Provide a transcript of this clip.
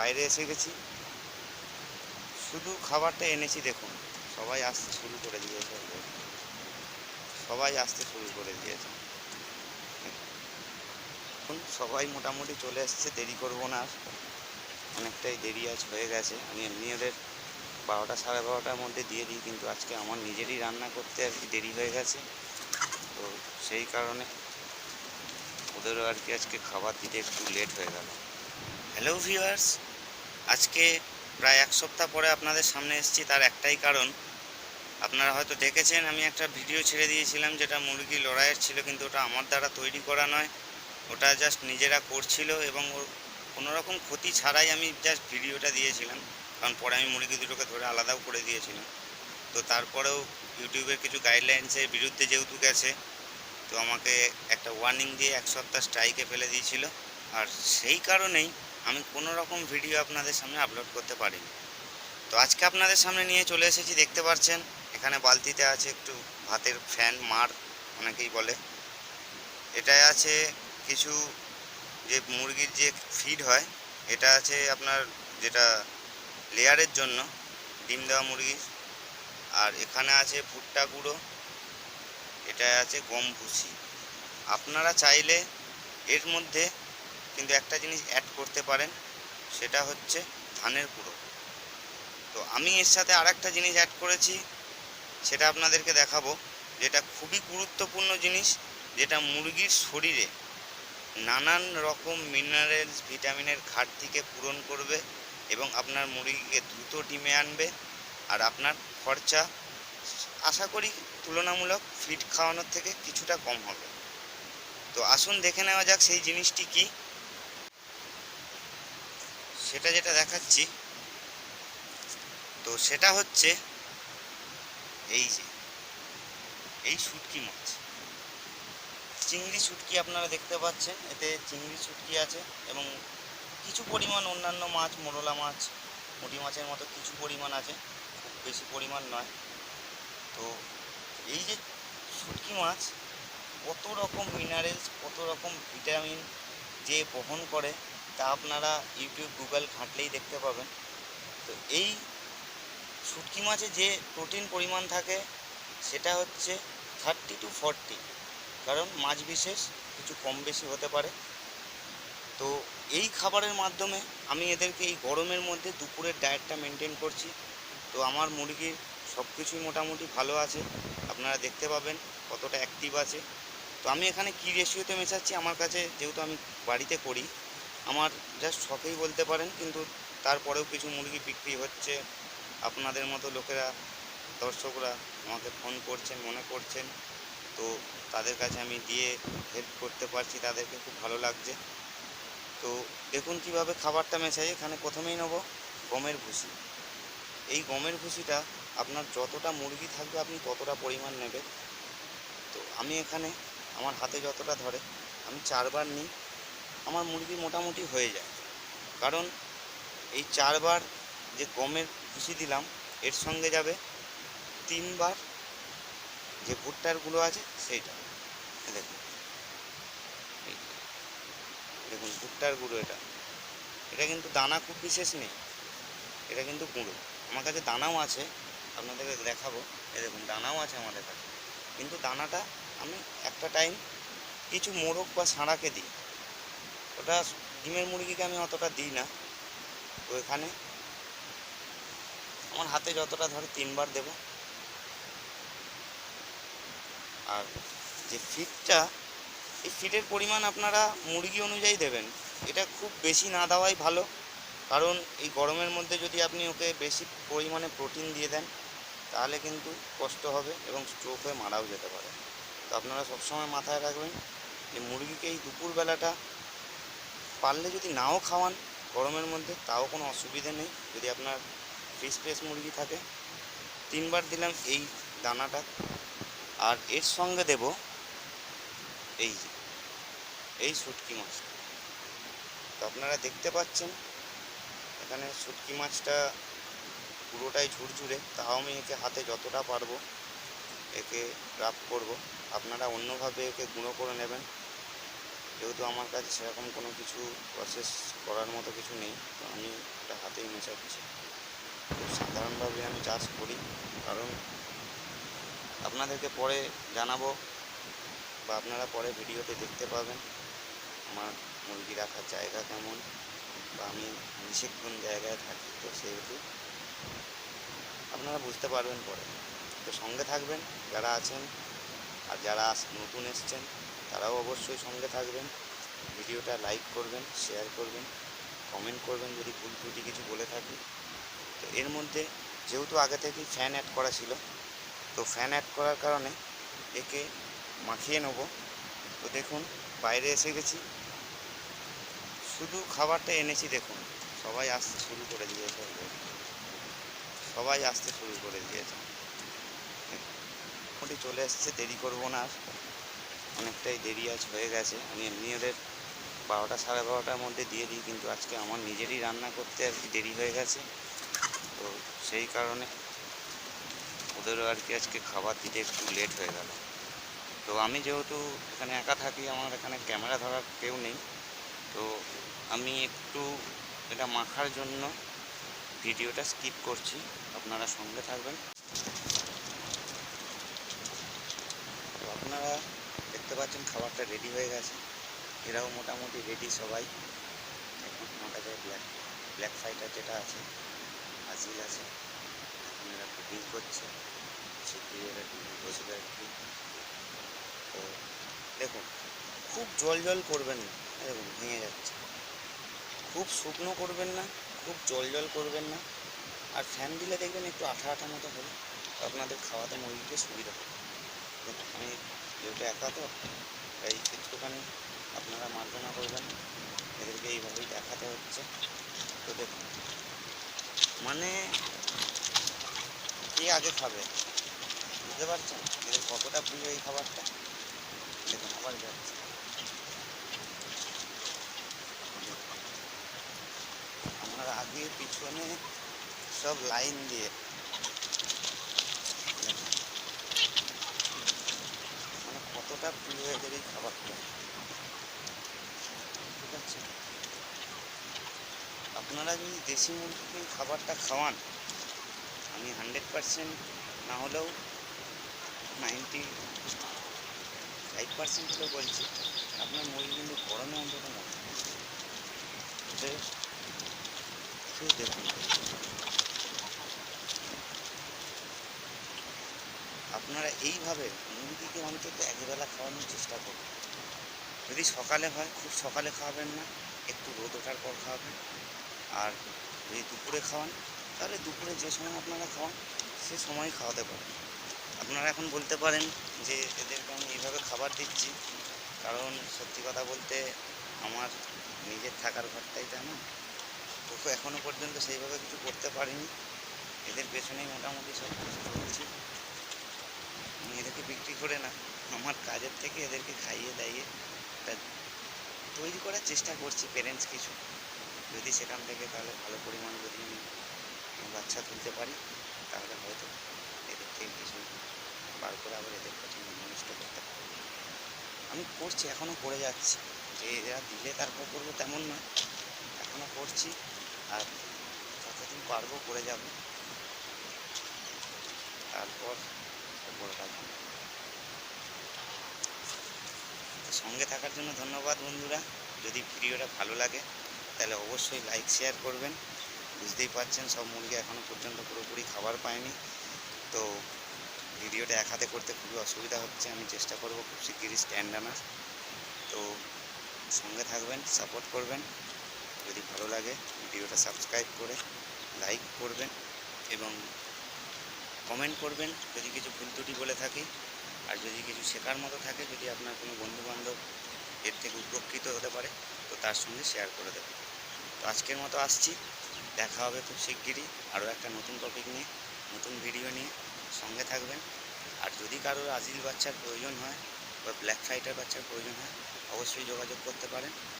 বাইরে এসে গেছি। শুধু খাবারটা এনেছি, দেখুন, সবাই আসতে শুরু করে দিয়েছে। সবাই আসতে শুরু করে দিয়েছে। এখন সবাই মোটামুটি চলে এসছে, দেরি করব না অনেকটাই দেরি আজ হয়ে গেছে। আমি এমনি ওদের বারোটা সাড়ে বারোটার মধ্যে দিয়ে দিই, কিন্তু আজকে আমার নিজেরই রান্না করতে আর কি দেরি হয়ে গেছে। তো সেই কারণে ওদেরও আর কি আজকে খাবার দিতে একটু লেট হয়ে গেল। হ্যালো ভিউয়ার্স আজকে প্রায় এক সপ্তাহ পরে আপনাদের সামনে এসেছি, তার একটাই কারণ। আপনারা হয়তো দেখেছেন, আমি একটা ভিডিও ছেড়ে দিয়েছিলাম যেটা মুরগি লড়াইয়ের ছিল, কিন্তু ওটা আমার দ্বারা তৈরি করা নয়। ওটা জাস্ট নিজেরা করছিল এবং কোনো রকম ক্ষতি ছাড়াই আমি জাস্ট ভিডিওটা দিয়েছিলাম। কারণ পরে আমি মুরগি দুটোকে ধরে আলাদাও করে দিয়েছিলাম। তো তারপরেও ইউটিউবের কিছু গাইডলাইন্সের বিরুদ্ধে যেহেতু গেছে, তো আমাকে একটা ওয়ার্নিং দিয়ে এক সপ্তাহ স্ট্রাইকে ফেলে দিয়েছিল। আর সেই কারণেই আমি কোনো রকম ভিডিও আপনাদের সামনে আপলোড করতে পারিনি। তো আজকে আপনাদের সামনে নিয়ে চলে এসেছি, দেখতে পাচ্ছেন, এখানে বালতিতে আছে একটু ভাতের ফ্যান মার অনেকেই বলে। এটায় আছে কিছু যে মুরগির যে ফিড হয়, এটা আছে আপনার যেটা লেয়ারের জন্য, ডিম দেওয়া মুরগির। আর এখানে আছে ভুট্টা গুঁড়ো এটা আছে গম ভুসি। আপনারা চাইলে এর মধ্যে কিন্তু একটা জিনিস অ্যাড করতে পারেন, সেটা হচ্ছে ধানের গুঁড়ো। তো আমি এর সাথে আর একটা জিনিস অ্যাড করেছি, সেটা আপনাদেরকে দেখাবো, যেটা খুবই গুরুত্বপূর্ণ জিনিস, যেটা মুরগির শরীরে নানান রকম মিনারেলস ভিটামিনের ঘাটতিকে পূরণ করবে এবং আপনার মুরগিকে দ্রুত ডিমে আনবে, আর আপনার খরচা আশা করি তুলনামূলক ফিড খাওয়ানোর থেকে কিছুটা কম হবে। তো আসুন দেখে নেওয়া যাক সেই জিনিসটি কি। সেটা যেটা দেখাচ্ছি, তো সেটা হচ্ছে এই যে, এই শুটকি মাছ। চিংড়ি শুটকি আপনারা দেখতে পাচ্ছেন, এতে চিংড়ি শুটকি আছে এবং কিছু পরিমাণ অন্যান্য মাছ, মোরলা মাছ মুটি মাছের মতো কিছু পরিমাণ আছে, খুব বেশি পরিমাণ নয়। তো এই যে শুটকি মাছ, কত রকম মিনারেলস কত রকম ভিটামিন যে বহন করে তা আপনারা ইউটিউব গুগল ঘাঁটলেই দেখতে পাবেন। তো এই শুটকি মাছে যে প্রোটিন পরিমাণ থাকে, সেটা হচ্ছে থার্টি টু ফর্টি কারণ মাছ বিশেষ, কিছু কম বেশি হতে পারে। তো এই খাবারের মাধ্যমে আমি এদেরকে এই গরমের মধ্যে দুপুরের ডায়েটটা মেনটেন করছি। তো আমার মুরগির সব কিছুই মোটামুটি ভালো আছে। আপনারা দেখতে পাবেন কতটা অ্যাক্টিভ আছে। তো আমি এখানে কী রেশিওতে মেশাচ্ছি? আমার কাছে যেহেতু আমি বাড়িতে করি আমার জাস্ট শখেই বলতে পারেন, কিন্তু তারপরেও কিছু মুরগি বিক্রি হচ্ছে। আপনাদের মতো লোকেরা, দর্শকরা আমাকে ফোন করছেন, মনে করছেন। তো তাদের কাছে আমি দিয়ে হেল্প করতে পারছি, তাদেরকে খুব ভালো লাগছে। তো দেখুন কীভাবে খাবারটা মেশাই, এখানে প্রথমেই নেব গমের ভুসি। এই গমের ভুসিটা আপনার যতটা মুরগি থাকবে, আপনি ততটা পরিমাণ নেবেন। তো আমি এখানে, আমার হাতে যতটা ধরে, আমি চারবার নিই। আমার মুরগি মোটামুটি হয়ে যায়। কারণ এই চারবার যে গমের ভুসি দিলাম, এর সঙ্গে যাবে তিনবার যে ভুট্টার গুঁড়ো আছে, সেইটা। দেখুন। দেখুন ভুট্টার গুঁড়ো এটা। এটা কিন্তু দানা খুব বিশেষ নেই, এটা কিন্তু গুঁড়ো। আমার কাছে দানাও আছে, আপনাদেরকে দেখাবো। এই দেখুন, দানাও আছে আমাদের কাছে। কিন্তু দানাটা আমি একটা টাইম কিছু মোরগ বা সাঁড়াকে দিই। ওটা ডিমের মুরগিকে আমি অতটা দিই না। তো এখানে আমার হাতে যতটা ধরে তিনবার দেব। আর যে ফিডটা এই ফিডের পরিমাণ আপনারা মুরগি অনুযায়ী দেবেন। এটা খুব বেশি না দেওয়াই ভালো। কারণ এই গরমের মধ্যে যদি আপনি ওকে বেশি পরিমাণে প্রোটিন দিয়ে দেন, তাহলে কিন্তু কষ্ট হবে এবং স্ট্রোক হয়ে মারাও যেতে পারে। তো আপনারা সবসময় মাথায় রাখবেন যে মুরগিকে এই দুপুরবেলাটা পারলে যদি নাও খাওয়ান গরমের মধ্যে, তাও কোনো অসুবিধে নেই। যদি আপনার ফ্রিস ফ্রেশ মুরগি থাকে। তিনবার দিলাম এই দানাটা। আর এর সঙ্গে দেব এই এই শুটকি মাছটা তো আপনারা দেখতে পাচ্ছেন, এখানে শুটকি মাছটা পুরোটাই ঝুরঝুরে। তাও আমি একে হাতে যতটা পারব, একে রাফ করব। আপনারা অন্যভাবে একে গুঁড়ো করে নেবেন। যেহেতু আমার কাছে সেরকম কোনো কিছু প্রসেস করার মতো কিছু নেই, তো আমি এটা হাতেই মেশাচ্ছি খুব সাধারণভাবে আমি চাষ করি, কারণ আপনাদেরকে পরে জানাব বা আপনারা পরে ভিডিওতে দেখতে পাবেন আমার মুরগি রাখার জায়গা কেমন বা আমি কোন জায়গায় থাকি তো সেহেতু আপনারা বুঝতে পারবেন পরে। তো সঙ্গে থাকবেন, যারা আছেন আর যারা নতুন এসছেন তারাও অবশ্যই সঙ্গে থাকবেন। ভিডিওটা লাইক করবেন শেয়ার করবেন কমেন্ট করবেন যদি ভুল ত্রুটি কিছু বলে থাকি। তো এর মধ্যে যেহেতু আগে থেকেই ফ্যান অ্যাড করা ছিল, তো ফ্যান অ্যাড করার কারণে একে মাখিয়ে নেব। তো দেখুন, বাইরে এসে গেছি। শুধু খাবারটা এনেছি, দেখুন, সবাই আসতে শুরু করে দিয়েছে। সবাই আসতে শুরু করে দিয়েছে। মোটামুটি চলে এসছে, দেরি করব না আর। অনেকটাই দেরি আজ হয়ে গেছে। আমি এমনি ওদের বারোটা, সাড়ে বারোটার মধ্যে দিয়ে দিই, কিন্তু আজকে আমার নিজেরই রান্না করতে আর কি দেরি হয়ে গেছে। তো সেই কারণে ওদেরও আর কি আজকে খাবার দিতে একটু লেট হয়ে গেল। তো আমি যেহেতু এখানে একা থাকি, আমার এখানে ক্যামেরা ধরার কেউ নেই। তো আমি একটু এটা মাখার জন্য ভিডিওটা স্কিপ করছি। আপনারা সঙ্গে থাকবেন। আপনারা দেখতে পাচ্ছেন, খাবারটা রেডি হয়ে গেছে। এরাও মোটামুটি রেডি সবাই। এখন আমার কাছে ব্ল্যাক ব্ল্যাক ফাইটার যেটা আছে আজিল আছে এখন এরা কুকিং করছে। কি? তো দেখুন, খুব জল জল করবেন না। দেখুন, ভেঙে যাচ্ছে। খুব শুকনো করবেন না, খুব জল জল করবেন না। আর ফ্যান দিলে দেখবেন একটু আঠা আঠা মতো হবে। আপনাদের খাওয়াতে মুরগিকে সুবিধা হবে। দেখুন, আমি যেহেতু একা তো, তাই একটুখানি আপনারা মার্জনা করবেন। এদেরকে এইভাবেই দেখাতে হচ্ছে। তো দেখুন মানে কে আগে খাবে? বুঝতে পারছেন? এদের কতটা প্রিয় এই খাবারটা? দেখুন, আবার যাচ্ছে। আমার আগে পিছনে সব লাইন দিয়ে দেখুন। মানে কতটা প্রিয় এদের এই খাবারটা ঠিক আছে। আপনারা যদি দেশি মুরগিকে এই খাবারটা খাওয়ান, আমি হান্ড্রেড পারসেন্ট না হলেও নাইনটি ফাইভ পার্সেন্ট হলেও বলছি, আপনার মুরগি কিন্তু গরমে অন্তত মরে না। দেখুন। আপনারা এইভাবে মুরগিকে অন্তত একবেলা খাওয়ানোর চেষ্টা করুন। যদি সকালে হয়, খুব সকালে খাওয়াবেন না, একটু রোদ ওঠার পর খাওয়াবেন। আর যদি দুপুরে খাওয়ান, তাহলে দুপুরে যে সময় আপনারা খাওয়ান, সে সময় খাওয়াতে পারেন। আপনারা এখন বলতে পারেন যে, এদেরকে আমি এইভাবে খাবার দিচ্ছি। কারণ সত্যি কথা বলতে, আমার নিজের থাকার ঘরটাই তেমন তো এখনও পর্যন্ত সেইভাবে কিছু করতে পারিনি। এদের পেছনেই মোটামুটি সব কিছু আমি এদেরকে বিক্রি করে না, আমার কাজের থেকে এদেরকে খাইয়ে দাইয়ে তৈরি করার চেষ্টা করছি প্যারেন্টস কিছু। যদি সেখান থেকে তাহলে ভালো পরিমাণ যদি আমি বাচ্চা তুলতে পারি, তাহলে হয়তো এদের থেকে কিছু বার করে আবার এদের কাছে নষ্ট করতে পারব। আমি করছি এখনও করে যাচ্ছি। যে এরা দিলে তারপর করব তেমন নয়। এখনও করছি আর যতদিন পারব করে যাব। তারপর সঙ্গে থাকার জন্য ধন্যবাদ বন্ধুরা। যদি ভিডিওটা ভালো লাগে, তাহলে অবশ্যই লাইক, শেয়ার করবেন। বুঝতেই পারছেন, সব মুরগি এখনও পর্যন্ত পুরোপুরি খাবার পায়নি। তো ভিডিওটা এক হাতে করতে খুবই অসুবিধা হচ্ছে, আমি চেষ্টা করব খুব শিগগিরই স্ট্যান্ড আনার। তো সঙ্গে থাকবেন সাপোর্ট করবেন। যদি ভালো লাগে, ভিডিওটা সাবস্ক্রাইব করে লাইক করবেন এবং কমেন্ট করবেন, যদি কিছু ভুল ত্রুটি বলে থাকি, আর যদি কিছু শেখার মতো থাকে, যদি আপনার কোনো বন্ধুবান্ধব এর থেকে উপকৃত হতে পারে, তো তার সঙ্গে শেয়ার করে দেবেন। তো আজকের মতো আসছি, দেখা হবে খুব শিগগিরই আরও একটা নতুন টপিক নিয়ে, নতুন ভিডিও নিয়ে, সঙ্গে থাকবেন। আর যদি কারোর আজিল বাচ্চার প্রয়োজন হয়, বা ব্ল্যাক ফাইটার বাচ্চার প্রয়োজন হয়, অবশ্যই যোগাযোগ করতে পারেন।